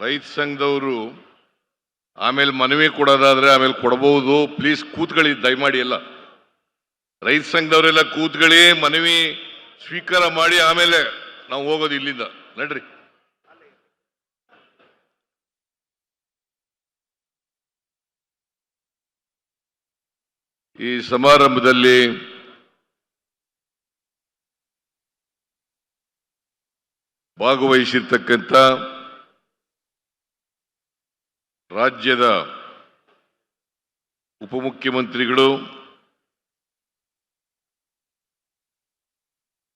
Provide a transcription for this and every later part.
ರೈತ ಸಂಘದವರು ಆಮೇಲೆ ಮನವಿ ಕೊಡೋದಾದ್ರೆ ಆಮೇಲೆ ಕೊಡಬಹುದು ಪ್ಲೀಸ್ ಕೂತ್ಕೊಳ್ಳಿ, ದಯಮಾಡಿ ಎಲ್ಲ. ರೈತ ಸಂಘದವರೆಲ್ಲ ಕೂತ್ಕೊಳ್ಳಿ, ಮನವಿ ಸ್ವೀಕಾರ ಮಾಡಿ ಆಮೇಲೆ ನಾವು ಹೋಗೋದು ಇಲ್ಲಿಂದ. ನಡ್ರಿ. ಈ ಸಮಾರಂಭದಲ್ಲಿ ಭಾಗವಹಿಸಿರ್ತಕ್ಕಂಥ ರಾಜ್ಯದ ಉಪಮುಖ್ಯಮಂತ್ರಿಗಳು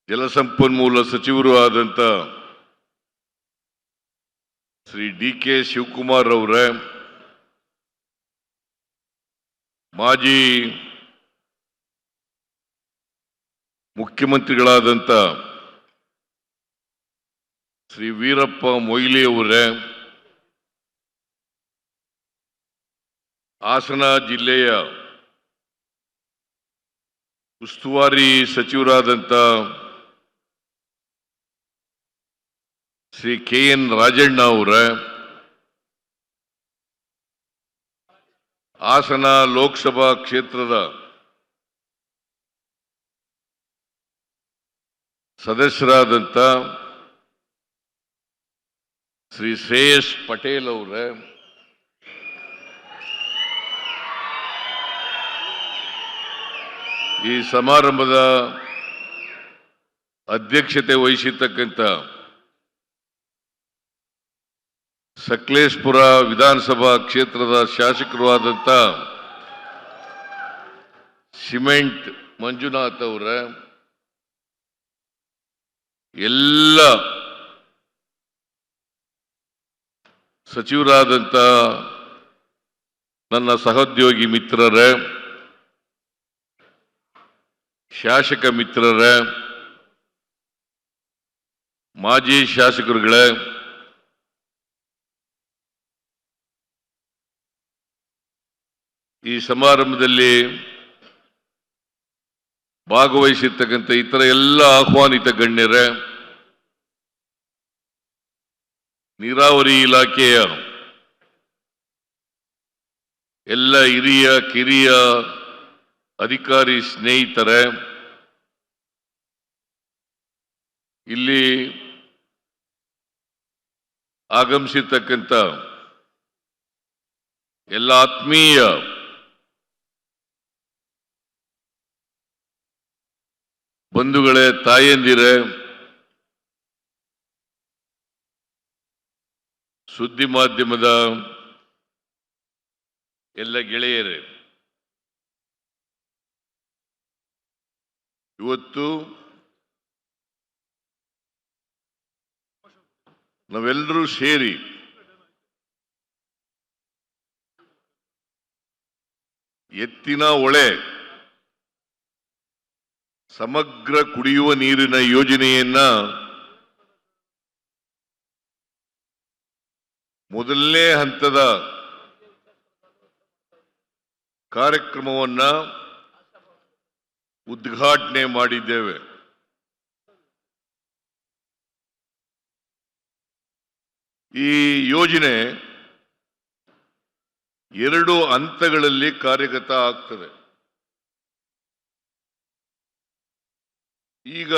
ಜಲಸಂಪನ್ಮೂಲ ಸಚಿವರು ಆದಂಥ ಶ್ರೀ ಡಿ ಕೆ ಶಿವಕುಮಾರ್ ಅವರೇ, ಮಾಜಿ ಮುಖ್ಯಮಂತ್ರಿಗಳಾದಂಥ ಶ್ರೀ ವೀರಪ್ಪ ಮೊಯ್ಲಿ ಅವರೇ ಹಾಸನ ಜಿಲ್ಲೆಯ ಉಸ್ತುವಾರಿ ಸಚಿವರಾದಂಥ ಶ್ರೀ ಕೆ ಎನ್ ರಾಜಣ್ಣ ಅವರ, ಹಾಸನ ಲೋಕಸಭಾ ಕ್ಷೇತ್ರದ ಸದಸ್ಯರಾದಂಥ ಶ್ರೀ ಶ್ರೇಯಸ್ ಪಟೇಲ್ ಅವರೇ ಈ ಸಮಾರಂಭದ ಅಧ್ಯಕ್ಷತೆ ವಹಿಸಿರ್ತಕ್ಕಂಥ ಸಕಲೇಶ್ಪುರ ವಿಧಾನಸಭಾ ಕ್ಷೇತ್ರದ ಶಾಸಕರು ಆದಂಥ ಸಿಮೆಂಟ್ ಮಂಜುನಾಥ್ ಅವರ, ಎಲ್ಲ ಸಚಿವರಾದಂಥ ನನ್ನ ಸಹೋದ್ಯೋಗಿ ಮಿತ್ರರೇ ಶಾಸಕ ಮಿತ್ರರೇ, ಮಾಜಿ ಶಾಸಕರುಗಳೇ, ಈ ಸಮಾರಂಭದಲ್ಲಿ ಭಾಗವಹಿಸಿರ್ತಕ್ಕಂಥ ಇತರ ಎಲ್ಲ ಆಹ್ವಾನಿತ ಗಣ್ಯರೇ, ನೀರಾವರಿ ಇಲಾಖೆಯ ಎಲ್ಲ ಹಿರಿಯ, ಕಿರಿಯ ಅಧಿಕಾರಿ ಸ್ನೇಹಿತರೆ ಇಲ್ಲಿ ಆಗಮಿಸಿರ್ತಕ್ಕಂಥ ಎಲ್ಲ ಆತ್ಮೀಯ ಬಂಧುಗಳೇ ತಾಯಂದಿರೆ ಸುದ್ದಿ ಮಾಧ್ಯಮದ ಎಲ್ಲ ಗೆಳೆಯರೇ ಇವತ್ತು ನಾವೆಲ್ಲರೂ ಸೇರಿ ಎತ್ತಿನ ಒಳೆ ಸಮಗ್ರ ಕುಡಿಯುವ ನೀರಿನ ಯೋಜನೆಯನ್ನ ಮೊದಲನೇ ಹಂತದ ಕಾರ್ಯಕ್ರಮವನ್ನ ಉದ್ಘಾಟನೆ ಮಾಡಿದ್ದೇವೆ. ಈ ಯೋಜನೆ ಎರಡು ಹಂತಗಳಲ್ಲಿ ಕಾರ್ಯಗತ ಆಗ್ತದೆ. ಈಗ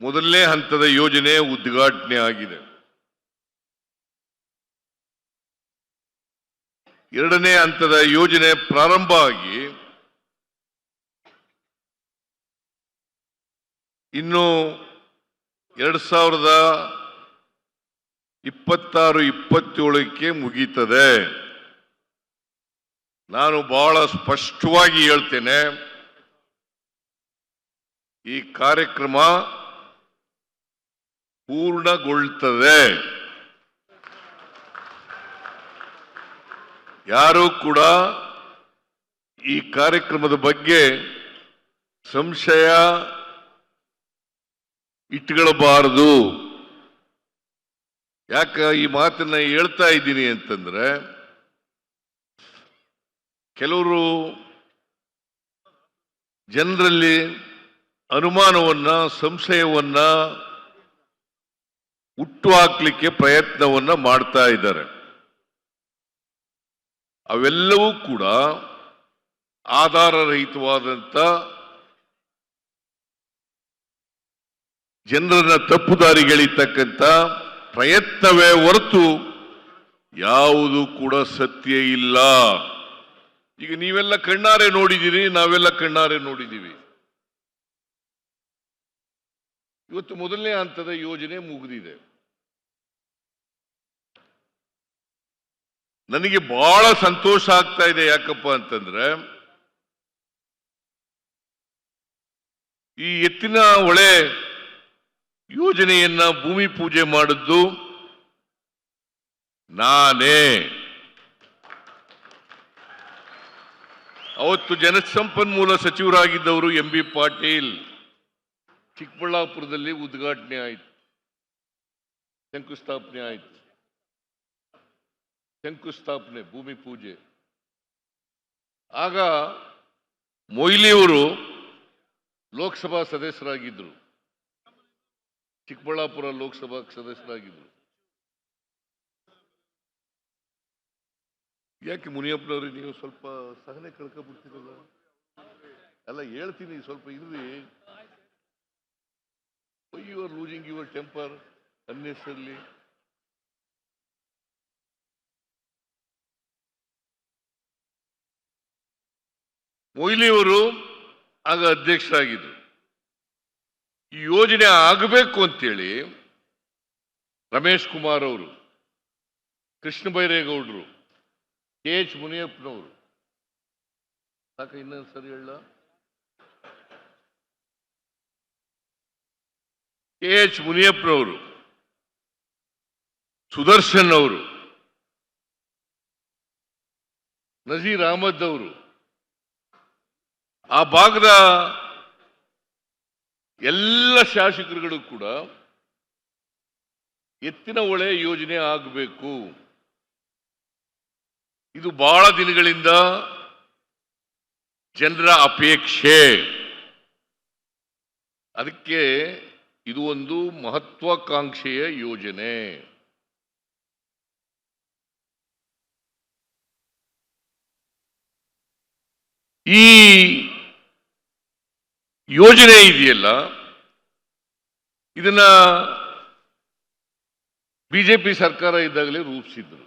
ಮೊದಲನೇ ಹಂತದ ಯೋಜನೆ ಉದ್ಘಾಟನೆ ಆಗಿದೆ. ಎರಡನೇ ಹಂತದ ಯೋಜನೆ ಪ್ರಾರಂಭ ಆಗಿ ಇನ್ನು ಎರಡ್ ಸಾವಿರದ ಇಪ್ಪತ್ತಾರು, ಇಪ್ಪತ್ತೇಳಕ್ಕೆ ಮುಗೀತದೆ. ನಾನು ಬಹಳ ಸ್ಪಷ್ಟವಾಗಿ ಹೇಳ್ತೇನೆ, ಈ ಕಾರ್ಯಕ್ರಮ ಪೂರ್ಣಗೊಳ್ತದೆ. ಯಾರು ಕೂಡ ಈ ಕಾರ್ಯಕ್ರಮದ ಬಗ್ಗೆ ಸಂಶಯ ಇಟ್ಕೊಳ್ಬಾರದು. ಯಾಕ ಈ ಮಾತನ್ನ ಹೇಳ್ತಾ ಇದ್ದೀನಿ ಅಂತಂದ್ರೆ, ಕೆಲವರು ಜನರಲ್ಲಿ ಅನುಮಾನವನ್ನ, ಸಂಶಯವನ್ನ ಹುಟ್ಟು ಹಾಕ್ಲಿಕ್ಕೆ ಪ್ರಯತ್ನವನ್ನ ಮಾಡ್ತಾ ಇದ್ದಾರೆ. ಅವೆಲ್ಲವೂ ಕೂಡ ಆಧಾರರಹಿತವಾದಂತ ಜನರನ್ನ ತಪ್ಪುದಾರಿಗೆಳಿತಕ್ಕಂಥ ಪ್ರಯತ್ನವೇ ಹೊರತು ಯಾವುದು ಕೂಡ ಸತ್ಯ ಇಲ್ಲ. ಈಗ ನೀವೆಲ್ಲ ಕಣ್ಣಾರೆ ನೋಡಿದ್ದೀರಿ, ನಾವೆಲ್ಲ ಕಣ್ಣಾರೆ ನೋಡಿದ್ದೀವಿ. ಇವತ್ತು ಮೊದಲನೇ ಹಂತದ ಯೋಜನೆ ಮುಗಿದಿದೆ. ನನಗೆ ಬಹಳ ಸಂತೋಷ ಆಗ್ತಾ ಇದೆ ಯಾಕಪ್ಪ ಅಂತಂದ್ರೆ, ಈ ಎತ್ತಿನ ಹೊಳೆ ಯೋಜನೆಯನ್ನ ಭೂಮಿ ಪೂಜೆ ಮಾಡಿದ್ದು ನಾನೇ. ಅವತ್ತು ಜನಸಂಪನ್ಮೂಲ ಸಚಿವರಾಗಿದ್ದವರು ಎಂ ಬಿ ಪಾಟೀಲ್. ಚಿಕ್ಕಬಳ್ಳಾಪುರದಲ್ಲಿ ಉದ್ಘಾಟನೆ ಆಯಿತು, ಶಂಕುಸ್ಥಾಪನೆ ಆಯಿತು. ಶಂಕುಸ್ಥಾಪನೆ, ಭೂಮಿ ಪೂಜೆ. ಆಗ ಮೊಯ್ಲಿಯವರು ಲೋಕಸಭಾ ಸದಸ್ಯರಾಗಿದ್ದರು. ಚಿಕ್ಕಬಳ್ಳಾಪುರ ಲೋಕಸಭಾ ಸದಸ್ಯರಾಗಿದ್ದರು. ಯಾಕೆ ಮುನಿಯಪ್ಪನವ್ರಿಗೆ ನೀವು ಸ್ವಲ್ಪ ಸಹನೆ ಕಳ್ಕೊಬಿಡ್ತೀರಲ್ಲ? ಅಲ್ಲ ಹೇಳ್ತೀನಿ ಸ್ವಲ್ಪ ಇರ್ರಿ. You are losing your temper unnecessarily ಮೊಯ್ಲಿಯವರು ಆಗ ಅಧ್ಯಕ್ಷರಾಗಿದ್ರು ಈ ಯೋಜನೆ ಆಗಬೇಕು ಅಂತೇಳಿ ರಮೇಶ್ ಕುಮಾರ್ ಅವರು, ಕೃಷ್ಣ ಬೈರೇಗೌಡರು, ಕೆ ಎಚ್ ಮುನಿಯಪ್ಪನವರು. ಸಾಕ, ಇನ್ನೊಂದು ಸರಿ ಹೇಳ. ಕೆ ಎಚ್ ಮುನಿಯಪ್ಪನವರು, ಸುದರ್ಶನ್ ಅವರು, ನಜೀರ್ ಅಹಮದ್ ಅವರು ಆ ಭಾಗದ ಎಲ್ಲ ಶಾಸಕರುಗಳು ಕೂಡ ಎತ್ತಿನ ಒಳೆ ಯೋಜನೆ ಆಗಬೇಕು. ಇದು ಬಹಳ ದಿನಗಳಿಂದ ಜನರ ಅಪೇಕ್ಷೆ. ಅದಕ್ಕೆ ಇದು ಒಂದು ಮಹತ್ವಾಕಾಂಕ್ಷೆಯ ಯೋಜನೆ. ಈ ಯೋಜನೆ ಇದೆಯಲ್ಲ, ಇದನ್ನ ಬಿಜೆಪಿ ಸರ್ಕಾರ ಇದ್ದಾಗಲೇ ರೂಪಿಸಿದ್ರು.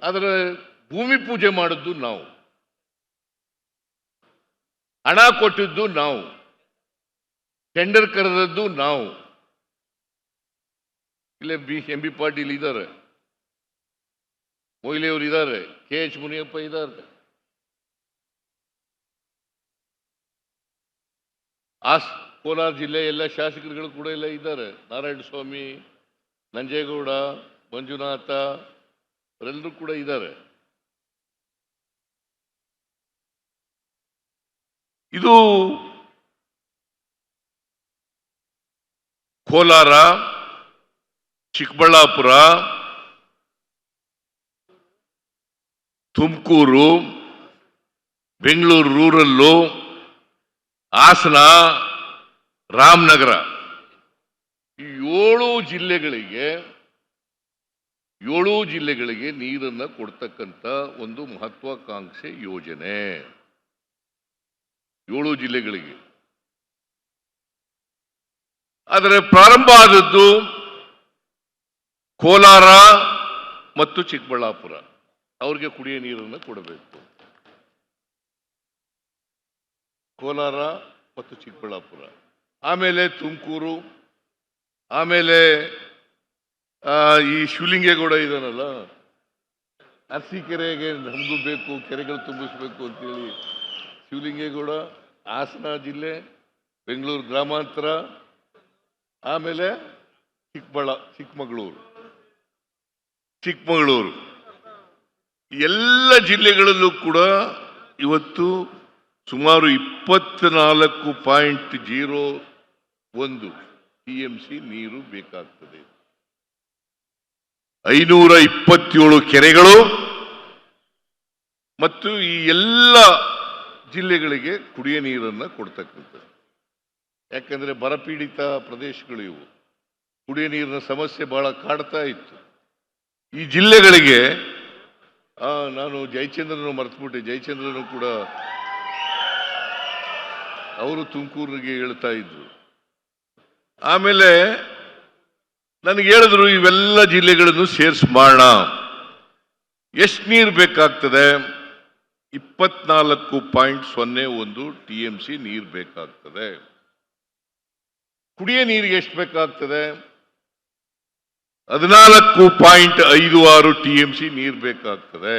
ಆದರೆ ಭೂಮಿ ಪೂಜೆ ಮಾಡಿದ್ದು ನಾವು. ಹಣ ಕೊಟ್ಟಿದ್ದು ನಾವು. ಟೆಂಡರ್ ಕರೆದದ್ದು ನಾವು. ಇಲ್ಲೇ ಬಿ, ಎಂ ಬಿ ಪಾಟೀಲ್ ಇದ್ದಾರೆ. ಮೊಯ್ಲಿಯವರು ಇದ್ದಾರೆ. ಕೆ ಎಚ್ ಮುನಿಯಪ್ಪ ಇದ್ದಾರೆ. ಆ ಸ್- ಕೋಲಾರ ಜಿಲ್ಲೆ ಎಲ್ಲ ಶಾಸಕರುಗಳು ಕೂಡ ಎಲ್ಲ ಇದ್ದಾರೆ. ನಾರಾಯಣ ಸ್ವಾಮಿ, ನಂಜೇಗೌಡ, ಮಂಜುನಾಥ, ಅವರೆಲ್ಲರೂ ಕೂಡ ಇದ್ದಾರೆ. ಇದು ಕೋಲಾರ, ಚಿಕ್ಕಬಳ್ಳಾಪುರ, ತುಮಕೂರು, ಬೆಂಗಳೂರು, ರೂರಲ್ಲು ಹಾಸನ, ರಾಮನಗರ ಈ ಏಳು ಜಿಲ್ಲೆಗಳಿಗೆ ಏಳು ಜಿಲ್ಲೆಗಳಿಗೆ ನೀರನ್ನ ಕೊಡ್ತಕ್ಕಂಥ ಒಂದು ಮಹತ್ವಾಕಾಂಕ್ಷೆ ಯೋಜನೆ. ಏಳು ಜಿಲ್ಲೆಗಳಿಗೆ. ಆದರೆ ಪ್ರಾರಂಭ ಆದದ್ದು ಕೋಲಾರ ಮತ್ತು ಚಿಕ್ಕಬಳ್ಳಾಪುರ. ಅವ್ರಿಗೆ ಕುಡಿಯ ನೀರನ್ನು ಕೊಡಬೇಕು. ಕೋಲಾರ ಮತ್ತು ಚಿಕ್ಕಬಳ್ಳಾಪುರ. ಆಮೇಲೆ ತುಮಕೂರು, ಆಮೇಲೆ ಈ ಶಿವಲಿಂಗೇಗೌಡ ಇದಾನಲ್ಲ, ಅರಸೀಕೆರೆಗೆ ನಮಗೂ ಬೇಕು, ಕೆರೆಗಳು ತುಂಬಿಸ್ಬೇಕು ಅಂತೇಳಿ ಶಿವಲಿಂಗೇಗೌಡ, ಹಾಸನ ಜಿಲ್ಲೆ, ಬೆಂಗಳೂರು ಗ್ರಾಮಾಂತರ, ಆಮೇಲೆ ಚಿಕ್ಕಬಳ್ಳ, ಚಿಕ್ಕಮಗಳೂರು. ಚಿಕ್ಕಮಗಳೂರು. ಎಲ್ಲ ಜಿಲ್ಲೆಗಳಲ್ಲೂ ಕೂಡ ಇವತ್ತು ಸುಮಾರು ಇಪ್ಪತ್ನಾಲ್ಕು ಪಾಯಿಂಟ್ ಜೀರೋ ಒಂದು ಟಿ ಎಂ ಸಿ ನೀರು ಬೇಕಾಗ್ತದೆ. ಐನೂರ ಇಪ್ಪತ್ತೇಳು ಕೆರೆಗಳು ಮತ್ತು ಈ ಎಲ್ಲ ಜಿಲ್ಲೆಗಳಿಗೆ ಕುಡಿಯ ನೀರನ್ನು ಕೊಡ್ತಕ್ಕಂಥದ್ದು. ಯಾಕಂದ್ರೆ ಬರಪೀಡಿತ ಪ್ರದೇಶಗಳು ಇವು. ಕುಡಿಯ ನೀರಿನ ಸಮಸ್ಯೆ ಬಹಳ ಕಾಡ್ತಾ ಇತ್ತು. ಈ ಜಿಲ್ಲೆಗಳಿಗೆ ನಾನು ಜಯಚಂದ್ರನು ಮರೆತುಬಿಟ್ಟೆ. ಜಯಚಂದ್ರನು ಕೂಡ ಅವರು ತುಮಕೂರಿಗೆ ಹೇಳ್ತಾ ಇದ್ರು. ಆಮೇಲೆ ನನಗೆ ಹೇಳಿದ್ರು, ಇವೆಲ್ಲ ಜಿಲ್ಲೆಗಳನ್ನು ಸೇರ್ಸ್ ಮಾಡೋಣ ಎಷ್ಟು ನೀರು ಬೇಕಾಗ್ತದೆ? ಇಪ್ಪತ್ನಾಲ್ಕು ಪಾಯಿಂಟ್ ಸೊನ್ನೆ ಒಂದು ಟಿ ಎಂ ಸಿ ನೀರು ಬೇಕಾಗ್ತದೆ. ಕುಡಿಯ ನೀರಿಗೆ ಎಷ್ಟು ಬೇಕಾಗ್ತದೆ? ಹದಿನಾಲ್ಕು ಪಾಯಿಂಟ್ ಐದು ಆರು ಟಿ ಎಂ ಸಿ ನೀರು ಬೇಕಾಗ್ತದೆ.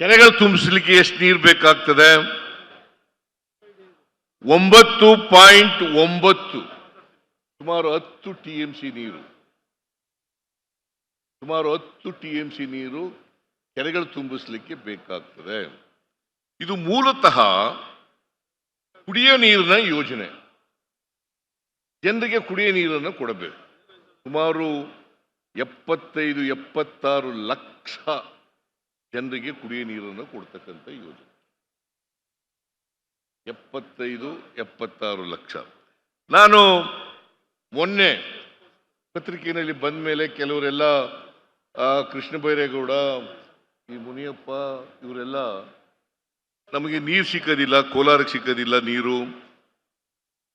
ಕೆರೆಗಳು ತುಂಬಿಸ್ಲಿಕ್ಕೆ ಎಷ್ಟು ನೀರು ಬೇಕಾಗ್ತದೆ? ಒಂಬತ್ತು ಪಾಯಿಂಟ್ ಒಂಬತ್ತು. ಸುಮಾರು ಹತ್ತು ಟಿ ಎಂ ಸಿ ನೀರು. ಸುಮಾರು ಹತ್ತು ಟಿ ಎಂ ಸಿ ನೀರು ಕೆರೆಗಳು ತುಂಬಿಸ್ಲಿಕ್ಕೆ ಬೇಕಾಗ್ತದೆ. ಇದು ಮೂಲತಃ ಕುಡಿಯೋ ನೀರಿನ ಯೋಜನೆ. ಜನರಿಗೆ ಕುಡಿಯೋ ನೀರನ್ನು ಕೊಡಬೇಕು. ಸುಮಾರು ಎಪ್ಪತ್ತೈದು, ಎಪ್ಪತ್ತಾರು ಲಕ್ಷ ಜನರಿಗೆ ಕುಡಿಯ ನೀರನ್ನು ಕೊಡ್ತಕ್ಕಂಥ ಯೋಜನೆ. ಎಪ್ಪತ್ತೈದು, ಎಪ್ಪತ್ತಾರು ಲಕ್ಷ. ನಾನು ಮೊನ್ನೆ ಪತ್ರಿಕೆಯಲ್ಲಿ ಬಂದ ಮೇಲೆ ಕೆಲವರೆಲ್ಲ ಕೃಷ್ಣ ಬೈರೇಗೌಡ ಈ ಮುನಿಯಪ್ಪ, ಇವರೆಲ್ಲ ನಮಗೆ ನೀರು ಸಿಕ್ಕೋದಿಲ್ಲ, ಕೋಲಾರಕ್ಕೆ ಸಿಕ್ಕೋದಿಲ್ಲ ನೀರು,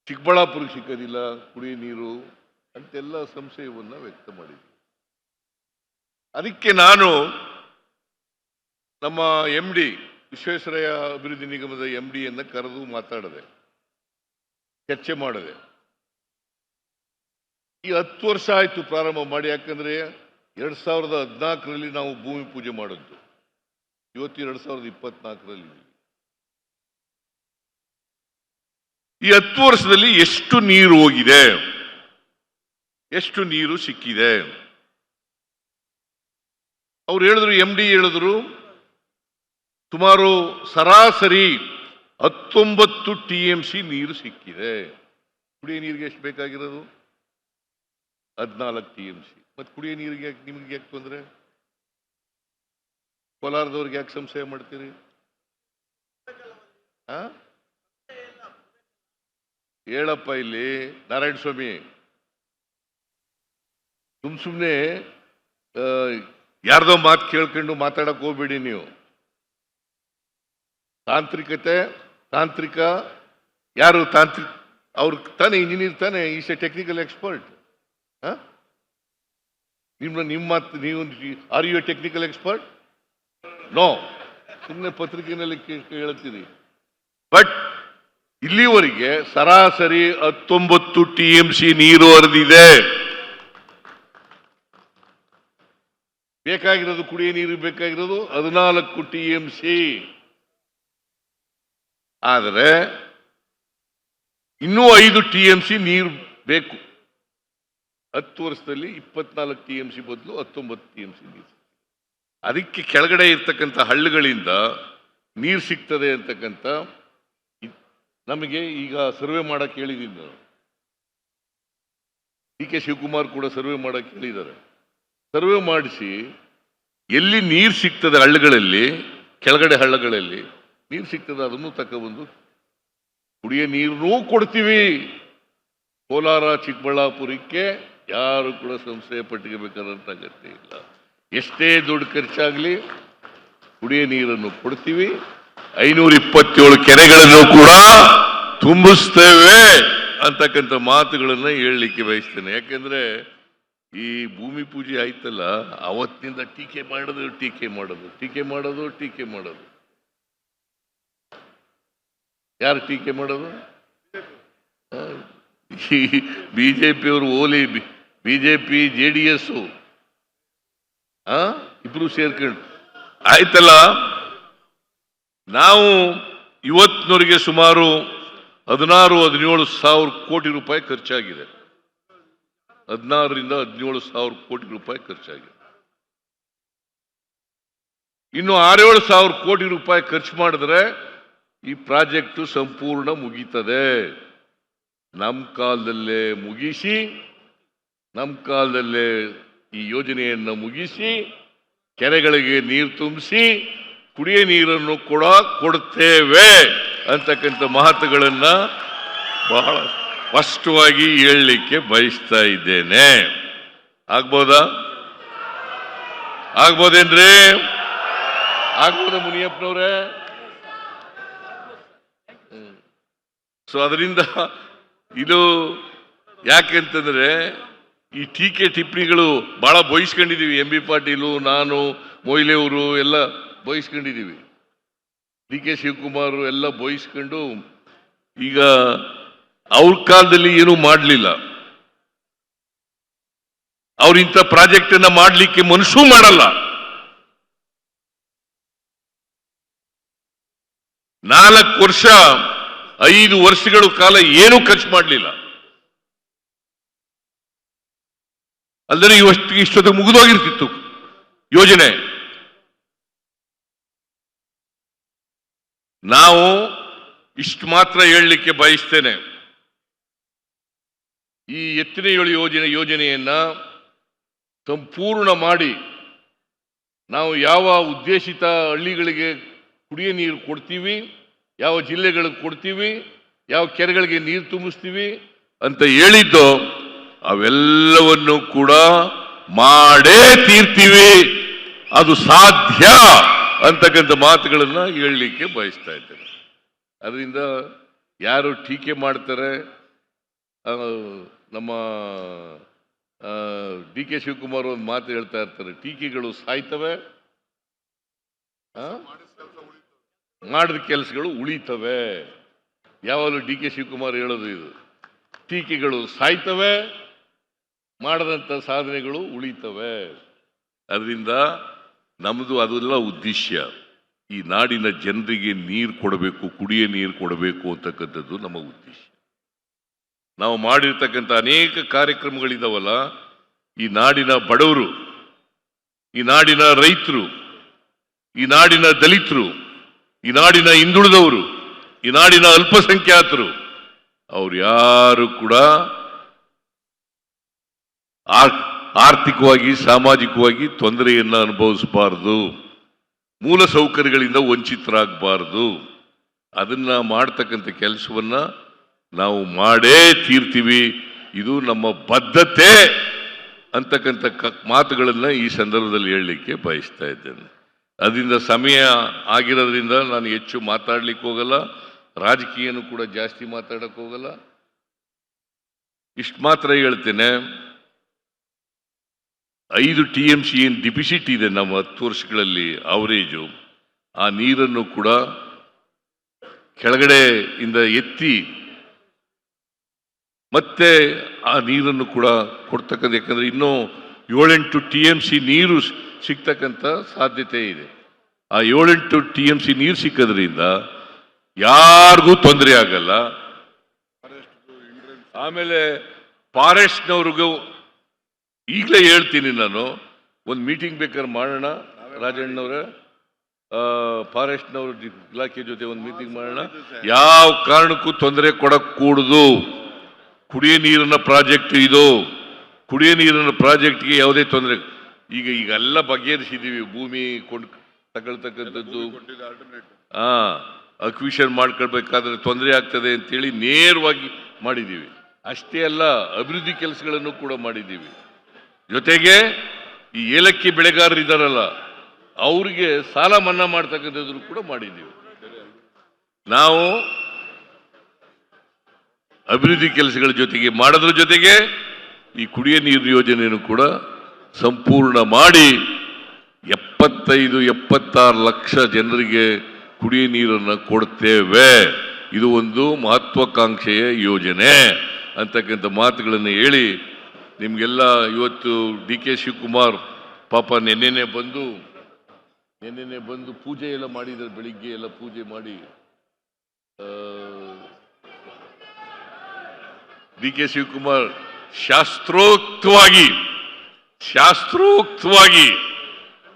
ಚಿಕ್ಕಬಳ್ಳಾಪುರಕ್ಕೆ ಸಿಕ್ಕೋದಿಲ್ಲ ಕುಡಿಯೋ ನೀರು ಅಂತೆಲ್ಲ ಸಂಶಯವನ್ನು ವ್ಯಕ್ತ ಮಾಡಿದ್ವಿ ಅದಕ್ಕೆ ನಾನು ನಮ್ಮ ಎಂ ಡಿ ವಿಶ್ವೇಶ್ವರಯ್ಯ ಅಭಿವೃದ್ಧಿ ನಿಗಮದ ಎಂ ಡಿಯನ್ನು ಕರೆದು ಮಾತಾಡಿದೆ, ಚರ್ಚೆ ಮಾಡಿದೆ. ಈ ಹತ್ತು ವರ್ಷ ಆಯ್ತು ಪ್ರಾರಂಭ ಮಾಡಿ, ಯಾಕಂದ್ರೆ ಎರಡ್ ಸಾವಿರದ ಹದಿನಾಲ್ಕರಲ್ಲಿ ನಾವು ಭೂಮಿ ಪೂಜೆ ಮಾಡಿದ್ದು. ಇವತ್ತು ಎರಡು ಸಾವಿರದ ಇಪ್ಪತ್ನಾಲ್ಕರಲ್ಲಿ ಈ ಹತ್ತು ವರ್ಷದಲ್ಲಿ ಎಷ್ಟು ನೀರು ಹೋಗಿದೆ? ಎಷ್ಟು ನೀರು ಸಿಕ್ಕಿದೆ? ಅವ್ರು ಹೇಳಿದ್ರು ಎಂ ಡಿ ಹೇಳಿದ್ರು ಸುಮಾರು ಸರಾಸರಿ ಹತ್ತೊಂಬತ್ತು ಟಿ ಎಂ ಸಿ ನೀರು ಸಿಕ್ಕಿದೆ. ಕುಡಿಯೋ ನೀರಿಗೆ ಎಷ್ಟು ಬೇಕಾಗಿರೋದು? ಹದಿನಾಲ್ಕು ಟಿ ಎಂ ಸಿ. ಮತ್ತು ಕುಡಿಯೋ ನೀರಿಗೆ ಯಾಕೆ ನಿಮಗೆ ಯಾಕೆ ತೊಂದರೆ? ಕೋಲಾರದವ್ರಿಗೆ ಯಾಕೆ ಸಂಶಯ ಮಾಡ್ತೀರಿ? ಹೇಳಪ್ಪ ಇಲ್ಲಿ, ನಾರಾಯಣ ಸ್ವಾಮಿ. ಸುಮ್ ಸುಮ್ಮನೆ ಯಾರ್ದೋ ಮಾತು ಕೇಳ್ಕೊಂಡು ಮಾತಾಡಕ್ಕೆ ಹೋಗ್ಬೇಡಿ ನೀವು. ತಾಂತ್ರಿಕತೆ, ತಾಂತ್ರಿಕ, ಯಾರು ತಾಂತ್ರಿಕ ಅವ್ರ ತಾನೆ ಇಂಜಿನಿಯರ್ ತಾನೆ ಈಸ್ ಎ ಟೆಕ್ನಿಕಲ್ ಎಕ್ಸ್ಪರ್ಟ್ ನಿಮ್ಮ ನಿಮ್ಮ ನೀವು are you a technical expert no ಸುಮ್ಮನೆ ಪತ್ರಿಕೆಯಲ್ಲಿ ಹೇಳ್ತೀನಿ ಬಟ್ ಇಲ್ಲಿವರೆಗೆ ಸರಾಸರಿ ಹತ್ತೊಂಬತ್ತು ಟಿ ಎಂ ಸಿ ನೀರು ಹರಿದಿದೆ. ಬೇಕಾಗಿರೋದು ಕುಡಿಯ ನೀರು, ಬೇಕಾಗಿರೋದು ಹದಿನಾಲ್ಕು ಟಿ ಎಂ ಸಿ ಆದರೆ ಇನ್ನೂ ಐದು ಟಿ ಎಂ ಸಿ ನೀರು ಬೇಕು. ಹತ್ತು ವರ್ಷದಲ್ಲಿ ಇಪ್ಪತ್ನಾಲ್ಕು ಟಿ ಎಂ ಸಿ ಬದಲು ಹತ್ತೊಂಬತ್ತು ಟಿ ಎಂ ಸಿ ನೀರು ಅದಕ್ಕೆ ಕೆಳಗಡೆ ಇರ್ತಕ್ಕಂಥ ಹಳ್ಳಿಗಳಿಂದ ನೀರು ಸಿಗ್ತದೆ ಅಂತಕ್ಕಂಥ ನಮಗೆ ಈಗ ಸರ್ವೆ ಮಾಡಕ್ಕೆ ಹೇಳಿದ್ದೀನಿ ನಾನು. ಡಿ ಕೆ ಶಿವಕುಮಾರ್ ಕೂಡ ಸರ್ವೆ ಮಾಡಕ್ಕೆ ಹೇಳಿದ್ದಾರೆ. ಸರ್ವೆ ಮಾಡಿಸಿ ಎಲ್ಲಿ ನೀರು ಸಿಗ್ತದೆ ಹಳ್ಳಿಗಳಲ್ಲಿ, ಕೆಳಗಡೆ ಹಳ್ಳಗಳಲ್ಲಿ ನೀರು ಸಿಗ್ತದೆ, ಅದನ್ನು ತಗೊಬಂದು ಕುಡಿಯ ನೀರನ್ನೂ ಕೊಡ್ತೀವಿ. ಕೋಲಾರ, ಚಿಕ್ಕಬಳ್ಳಾಪುರಕ್ಕೆ ಯಾರು ಕೂಡ ಸಂಶಯ ಪಟ್ಟಿಗೆಬೇಕಾದಂಥ ಅಗತ್ಯ ಇಲ್ಲ. ಎಷ್ಟೇ ದುಡ್ಡು ಖರ್ಚಾಗಲಿ ಕುಡಿಯ ನೀರನ್ನು ಕೊಡ್ತೀವಿ. ಐನೂರ ಇಪ್ಪತ್ತೇಳು ಕೆರೆಗಳನ್ನು ಕೂಡ ತುಂಬಿಸ್ತೇವೆ ಅಂತಕ್ಕಂಥ ಮಾತುಗಳನ್ನ ಹೇಳಲಿಕ್ಕೆ ಬಯಸ್ತೇನೆ. ಯಾಕೆಂದ್ರೆ ಈ ಭೂಮಿ ಪೂಜೆ ಆಯ್ತಲ್ಲ, ಅವತ್ತಿನಿಂದ ಟೀಕೆ ಮಾಡೋದು ಟೀಕೆ ಮಾಡೋದು ಟೀಕೆ ಮಾಡೋದು ಟೀಕೆ ಮಾಡೋದು. ಯಾರು ಟೀಕೆ ಮಾಡೋದು? ಬಿ ಜೆ ಪಿಯವರು ಓಲಿ, B J P J D S ಇಬ್ರು ಸೇರ್ಕೊಂಡು ಆಯ್ತಲ್ಲ? ನಾವು ಇವತ್ತಿನವರಿಗೆ ಸುಮಾರು ಹದಿನಾರು, ಹದಿನೇಳು ಸಾವಿರ ಕೋಟಿ ರೂಪಾಯಿ ಖರ್ಚಾಗಿದೆ. ಹದಿನಾರರಿಂದ ಹದಿನೇಳು ಸಾವಿರ ಕೋಟಿ ರೂಪಾಯಿ ಖರ್ಚಾಗಿದೆ. ಇನ್ನು ಆರೇಳು ಸಾವಿರ ಕೋಟಿ ರೂಪಾಯಿ ಖರ್ಚು ಮಾಡಿದ್ರೆ ಈ ಪ್ರಾಜೆಕ್ಟು ಸಂಪೂರ್ಣ ಮುಗೀತದೆ. ನಮ್ಮ ಕಾಲದಲ್ಲೇ ಮುಗಿಸಿ ನಮ್ಮ ಕಾಲದಲ್ಲೇ ಈ ಯೋಜನೆಯನ್ನು ಮುಗಿಸಿ, ಕೆರೆಗಳಿಗೆ ನೀರು ತುಂಬಿಸಿ, ಕುಡಿಯ ನೀರನ್ನು ಕೂಡ ಕೊಡ್ತೇವೆ ಅಂತಕ್ಕಂಥ ಮಾತುಗಳನ್ನು ಬಹಳ ಸ್ಪಷ್ಟವಾಗಿ ಹೇಳಲಿಕ್ಕೆ ಬಯಸ್ತಾ ಇದ್ದೇನೆ. ಆಗ್ಬೋದಾ? ಆಗ್ಬೋದೇನ್ರಿ? ಆಗ್ಬೋದ ಮುನಿಯಪ್ಪನವ್ರೆ? ಸೊ ಅದರಿಂದ ಇದು ಯಾಕೆಂತಂದ್ರೆ ಈ ಟೀಕೆ ಟಿಪ್ಪಣಿಗಳು ಬಹಳ ಬಯಸ್ಕೊಂಡಿದ್ದೀವಿ ಎಂ ಬಿ ಪಾಟೀಲು, ನಾನು, ಮೊಯ್ಲೆಯವರು ಎಲ್ಲ ಬಯಿಸ್ಕೊಂಡಿದ್ದೀವಿ ಡಿ ಕೆ ಶಿವಕುಮಾರ್ ಎಲ್ಲ ಬಯಸ್ಕೊಂಡು ಈಗ ಅವ್ರ ಕಾಲದಲ್ಲಿ ಏನೂ ಮಾಡಲಿಲ್ಲ. ಅವ್ರ ಇಂಥ ಪ್ರಾಜೆಕ್ಟ್ ಅನ್ನ ಮಾಡಲಿಕ್ಕೆ ಮನಸ್ಸೂ ಮಾಡಲ್ಲ. ನಾಲ್ಕು ವರ್ಷ ಐದು ವರ್ಷಗಳ ಕಾಲ ಏನೂ ಖರ್ಚು ಮಾಡಲಿಲ್ಲ. ಅಲ್ಲದೆ ಇವಷ್ಟು ಇಷ್ಟೊತ್ತಿಗೆ ಮುಗಿದೋಗಿರ್ತಿತ್ತು ಯೋಜನೆ. ನಾವು ಇಷ್ಟು ಮಾತ್ರ ಹೇಳಲಿಕ್ಕೆ ಬಯಸ್ತೇನೆ. ಈ ಎತ್ತಿನ ಯೋಜನೆ ಯೋಜನೆಯನ್ನ ಸಂಪೂರ್ಣ ಮಾಡಿ ನಾವು ಯಾವ ಉದ್ದೇಶಿತ ಹಳ್ಳಿಗಳಿಗೆ ಕುಡಿಯ ನೀರು ಕೊಡ್ತೀವಿ ಯಾವ ಜಿಲ್ಲೆಗಳಿಗೆ ಕೊಡ್ತೀವಿ, ಯಾವ ಕೆರೆಗಳಿಗೆ ನೀರು ತುಂಬಿಸ್ತೀವಿ ಅಂತ ಹೇಳಿದ್ದು ಅವೆಲ್ಲವನ್ನು ಕೂಡ ಮಾಡೇ ತೀರ್ತೀವಿ. ಅದು ಸಾಧ್ಯ ಅಂತಕ್ಕಂಥ ಮಾತುಗಳನ್ನ ಹೇಳಲಿಕ್ಕೆ ಬಯಸ್ತಾ ಇದ್ದೇನೆ. ಅದರಿಂದ ಯಾರು ಟೀಕೆ ಮಾಡ್ತಾರೆ ನಮ್ಮ ಡಿ ಕೆ ಶಿವಕುಮಾರ್ ಒಂದು ಮಾತು ಹೇಳ್ತಾ ಇರ್ತಾರೆ, ಟೀಕೆಗಳು ಸಾಯ್ತವೆ? ಮಾಡಿದ ಕೆಲಸಗಳು ಉಳಿತವೆ. ಯಾವಾಗಲೂ ಡಿ ಕೆ ಶಿವಕುಮಾರ್ ಹೇಳೋದು ಇದು. ಟೀಕೆಗಳು ಸಾಯ್ತವೆ ಮಾಡದಂಥ ಸಾಧನೆಗಳು ಉಳಿತವೆ. ಅದರಿಂದ ನಮ್ಮದು ಅದೆಲ್ಲ ಉದ್ದೇಶ ಈ ನಾಡಿನ ಜನರಿಗೆ ನೀರು ಕೊಡಬೇಕು, ಕುಡಿಯ ನೀರು ಕೊಡಬೇಕು ಅಂತಕ್ಕಂಥದ್ದು ನಮ್ಮ ಉದ್ದೇಶ ನಾವು ಮಾಡಿರ್ತಕ್ಕಂಥ ಅನೇಕ ಕಾರ್ಯಕ್ರಮಗಳಿದಾವಲ್ಲ, ಈ ನಾಡಿನ ಬಡವರು, ಈ ನಾಡಿನ ರೈತರು, ಈ ನಾಡಿನ ದಲಿತರು ಈ ನಾಡಿನ ಹಿಂದುಳಿದವರು, ಈ ನಾಡಿನ ಅಲ್ಪಸಂಖ್ಯಾತರು, ಅವ್ರು ಯಾರು ಕೂಡ ಆರ್- ಆರ್ಥಿಕವಾಗಿ, ಸಾಮಾಜಿಕವಾಗಿ ತೊಂದರೆಯನ್ನು ಅನುಭವಿಸಬಾರದು. ಮೂಲ ಸೌಕರ್ಯಗಳಿಂದ ವಂಚಿತರಾಗಬಾರದು. ಅದನ್ನ ಮಾಡ್ತಕ್ಕಂಥ ಕೆಲಸವನ್ನ ನಾವು ಮಾಡೇ ತೀರ್ತೀವಿ. ಇದು ನಮ್ಮ ಬದ್ಧತೆ ಅಂತಕ್ಕಂಥ ಮಾತುಗಳನ್ನ ಈ ಸಂದರ್ಭದಲ್ಲಿ ಹೇಳಲಿಕ್ಕೆ ಬಯಸ್ತಾ ಇದ್ದೇನೆ. ಅದರಿಂದ ಸಮಯ ಆಗಿರೋದ್ರಿಂದ ನಾನು ಹೆಚ್ಚು ಮಾತಾಡ್ಲಿಕ್ಕೆ ಹೋಗಲ್ಲ. ರಾಜಕೀಯನೂ ಕೂಡ ಜಾಸ್ತಿ ಮಾತಾಡಕ್ಕೆ ಹೋಗಲ್ಲ. ಇಷ್ಟು ಮಾತ್ರ ಹೇಳ್ತೇನೆ. ಐದು ಟಿ ಎಂ ಸಿ ಏನು ಡಿಪಿಸಿಟ್ ಇದೆ ನಮ್ಮ ಹತ್ತು ವರ್ಷಗಳಲ್ಲಿ ಅವರೇಜು. ಆ ನೀರನ್ನು ಕೂಡ ಕೆಳಗಡೆ ಇಂದ ಎತ್ತಿ ಮತ್ತೆ ಆ ನೀರನ್ನು ಕೂಡ ಕೊಡ್ತಕ್ಕಂಥ, ಯಾಕಂದ್ರೆ ಇನ್ನೂ ಏಳೆಂಟು ಟಿ ಎಂ ಸಿ ನೀರು ಸಿಗ್ತಕ್ಕಂಥ ಸಾಧ್ಯತೆ ಇದೆ. ಆ ಏಳೆಂಟು ಟಿ ಎಂ ಸಿ ನೀರು ಸಿಕ್ಕೋದ್ರಿಂದ ಯಾರಿಗೂ ತೊಂದರೆ ಆಗಲ್ಲ. ಆಮೇಲೆ ಫಾರೆಸ್ಟ್ನವ್ರಿಗೂ ಈಗಲೇ ಹೇಳ್ತೀನಿ ನಾನು, ಒಂದು ಮೀಟಿಂಗ್ ಬೇಕಾದ್ರೆ ಮಾಡೋಣ. ರಾಜಣ್ಣವ್ರೆ ಫಾರೆಸ್ಟ್ನವ್ರ ಇಲಾಖೆ ಜೊತೆ ಒಂದು ಮೀಟಿಂಗ್ ಮಾಡೋಣ. ಯಾವ ಕಾರಣಕ್ಕೂ ತೊಂದರೆ ಕೊಡಕ್ ಕೂಡುದು ಕುಡಿಯ ನೀರಿನ ಪ್ರಾಜೆಕ್ಟ್ ಇದು. ಕುಡಿಯ ನೀರಿನ ಪ್ರಾಜೆಕ್ಟ್ಗೆ ಯಾವುದೇ ತೊಂದರೆ ಈಗ ಈಗೆಲ್ಲ ಬಗೆಹರಿಸಿದ್ದೀವಿ ಬಗೆಹರಿಸಿದೀವಿ ಭೂಮಿ ಕೊಂಡ್ ತಗೊಳ್ತಕ್ಕಂಥದ್ದು. ಹಾ ಅಕ್ವಿಷನ್ ಮಾಡ್ಕೊಳ್ಬೇಕಾದ್ರೆ ತೊಂದರೆ ಆಗ್ತದೆ ಅಂತೇಳಿ ನೇರವಾಗಿ ಮಾಡಿದ್ದೀವಿ ಅಷ್ಟೇ ಅಲ್ಲ ಅಭಿವೃದ್ಧಿ ಕೆಲಸಗಳನ್ನು ಕೂಡ ಮಾಡಿದ್ದೀವಿ ಜೊತೆಗೆ ಈ ಏಲಕ್ಕಿ ಬೆಳೆಗಾರರು ಇದ್ದಾರಲ್ಲ ಅವ್ರಿಗೆ ಸಾಲ ಮನ್ನಾ ಮಾಡ್ತಕ್ಕಂಥದ್ದು ಕೂಡ ಮಾಡಿದ್ದೀವಿ ನಾವು ಅಭಿವೃದ್ಧಿ ಕೆಲಸಗಳ ಜೊತೆಗೆ ಮಾಡೋದ್ರ ಜೊತೆಗೆ ಈ ಕುಡಿಯ ನೀರು ಯೋಜನೆಯನ್ನು ಕೂಡ ಸಂಪೂರ್ಣ ಮಾಡಿ ಎಪ್ಪತ್ತೈದು, ಎಪ್ಪತ್ತಾರು ಲಕ್ಷ ಜನರಿಗೆ ಕುಡಿಯ ನೀರನ್ನು ಕೊಡ್ತೇವೆ. ಇದು ಒಂದು ಮಹತ್ವಾಕಾಂಕ್ಷೆಯ ಯೋಜನೆ. ಅಂತಕ್ಕಂಥ ಮಾತುಗಳನ್ನು ಹೇಳಿ ನಿಮಗೆಲ್ಲ ಇವತ್ತು ಡಿ ಕೆ ಶಿವಕುಮಾರ್ ಪಾಪ ನೆನ್ನೆನೆ ಬಂದು ನೆನ್ನೆನೆ ಬಂದು ಪೂಜೆ ಎಲ್ಲ ಮಾಡಿದ್ದಾರೆ ಬೆಳಿಗ್ಗೆ ಎಲ್ಲ ಪೂಜೆ ಮಾಡಿ. ಡಿ ಕೆ ಶಿವಕುಮಾರ್ ಶಾಸ್ತ್ರೋಕ್ತವಾಗಿ ಶಾಸ್ತ್ರೋಕ್ತವಾಗಿ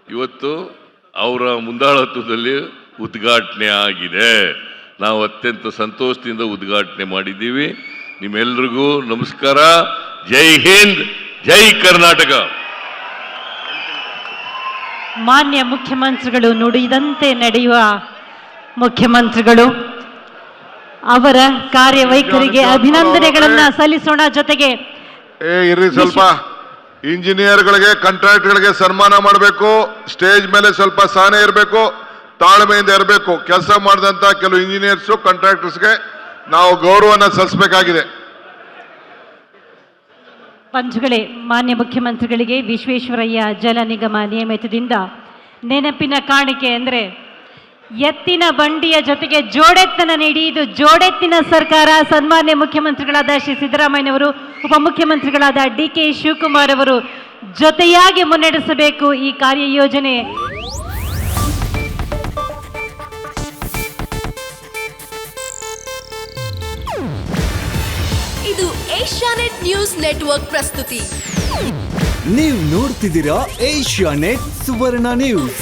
ಇವತ್ತು ಅವರ ಮುಂದಾಳತ್ವದಲ್ಲಿ ಉದ್ಘಾಟನೆ ಆಗಿದೆ. ನಾವು ಅತ್ಯಂತ ಸಂತೋಷದಿಂದ ಉದ್ಘಾಟನೆ ಮಾಡಿದ್ದೀವಿ. ನಿಮ್ಮೆಲ್ರಿಗೂ ನಮಸ್ಕಾರ. ಜೈ ಹಿಂದ್ ಜೈ ಕರ್ನಾಟಕ. ಮಾನ್ಯ ಮುಖ್ಯಮಂತ್ರಿಗಳು ನುಡಿದಂತೆ ನಡೆಯುವ ಮುಖ್ಯಮಂತ್ರಿಗಳು ಅವರ ಕಾರ್ಯವೈಖರಿಗೆ ಅಭಿನಂದನೆಗಳನ್ನ ಸಲ್ಲಿಸೋಣ ಜೊತೆಗೆ. ಸ್ವಲ್ಪ. ಇಂಜಿನಿಯರ್ಗಳಿಗೆ ಕಾಂಟ್ರಾಕ್ಟ್ಗಳಿಗೆ ಸನ್ಮಾನ ಮಾಡಬೇಕು. ಸ್ಟೇಜ್ ಮೇಲೆ ಸ್ವಲ್ಪ ಸಹನೆ ಇರಬೇಕು, ತಾಳ್ಮೆಯಿಂದ ಇರಬೇಕು. ಕೆಲಸ ಮಾಡಿದಂತ ಕೆಲವು ಇಂಜಿನಿಯರ್ಸ್, ಕಾಂಟ್ರಾಕ್ಟರ್ಸ್ಗೆ ನಾವು ಗೌರವನ ಸಲ್ಲಿಸಬೇಕಾಗಿದೆ. ಪಂಚಗಳೇ ಮಾನ್ಯ ಮುಖ್ಯಮಂತ್ರಿಗಳಿಗೆ ವಿಶ್ವೇಶ್ವರಯ್ಯ ಜಲ ನಿಗಮ ನಿಯಮಿತದಿಂದ ನೆನಪಿನ ಕಾಣಿಕೆ ಅಂದರೆ ಎತ್ತಿನ ಬಂಡಿಯ ಜೊತೆಗೆ ಜೋಡೆತ್ತನ ನೀಡಿ ಇದು ಜೋಡೆತ್ತಿನ ಸರ್ಕಾರ. ಸನ್ಮಾನ್ಯ ಮುಖ್ಯಮಂತ್ರಿಗಳಾದ ಶ್ರೀ ಸಿದ್ದರಾಮಯ್ಯನವರು ಉಪಮುಖ್ಯಮಂತ್ರಿಗಳಾದ ಡಿ ಕೆ ಶಿವಕುಮಾರ್ ಅವರು ಜೊತೆಯಾಗಿ ಮುನ್ನಡೆಸಬೇಕು ಈ ಕಾರ್ಯಯೋಜನೆ. ಇದು ಏಷ್ಯಾನೆಟ್ ನ್ಯೂಸ್ ನೆಟ್ವರ್ಕ್ ಪ್ರಸ್ತುತಿ. ನೀವು ನೋಡ್ತಿದ್ದೀರಾ ಏಷ್ಯಾ ನೆಟ್ ಸುವರ್ಣ ನ್ಯೂಸ್.